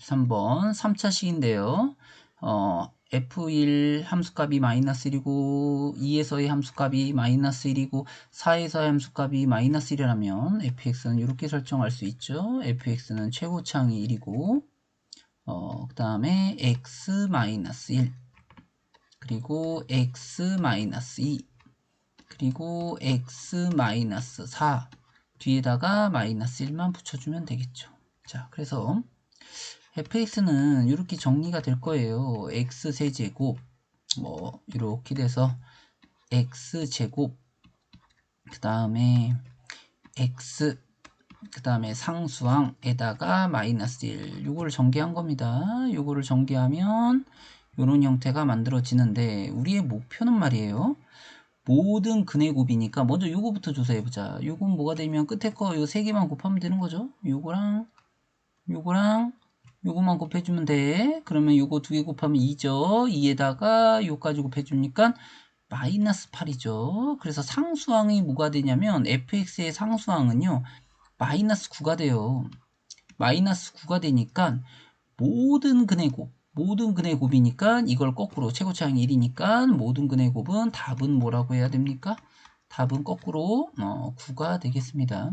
43번 3차식인데요. 어, F1 함수값이 마이너스 1이고 2에서의 함수값이 마이너스 1이고 4에서의 함수값이 마이너스 1이라면 fx는 이렇게 설정할 수 있죠. fx는 최고차항이 1이고 어, 그 다음에 x 마이너스 1 그리고 x 마이너스 2 그리고 x 마이너스 4 뒤에다가 마이너스 1만 붙여주면 되겠죠. 자, 그래서 fx는 이렇게 정리가 될 거예요. x 세제곱 뭐 이렇게 돼서 x 제곱 그 다음에 x 그 다음에 상수항에다가 마이너스 1 요거를 전개한 겁니다. 요거를 전개하면 이런 형태가 만들어지는데 우리의 목표는 말이에요. 모든 근의 곱이니까 먼저 요거부터 조사해보자. 요건 뭐가 되면 끝에 거 요 세 개만 곱하면 되는 거죠. 요거랑 요거랑 요거만 곱해주면 돼. 그러면 요거 두 개 곱하면 2죠. 2에다가 요까지 곱해주니까 마이너스 8이죠. 그래서 상수항이 뭐가 되냐면 fx의 상수항은요. 마이너스 9가 돼요. 마이너스 9가 되니까 모든 근의 곱 모든 근의 곱이니까 이걸 거꾸로 최고차항이 1이니까 모든 근의 곱은 답은 뭐라고 해야 됩니까? 답은 거꾸로 어, 9가 되겠습니다.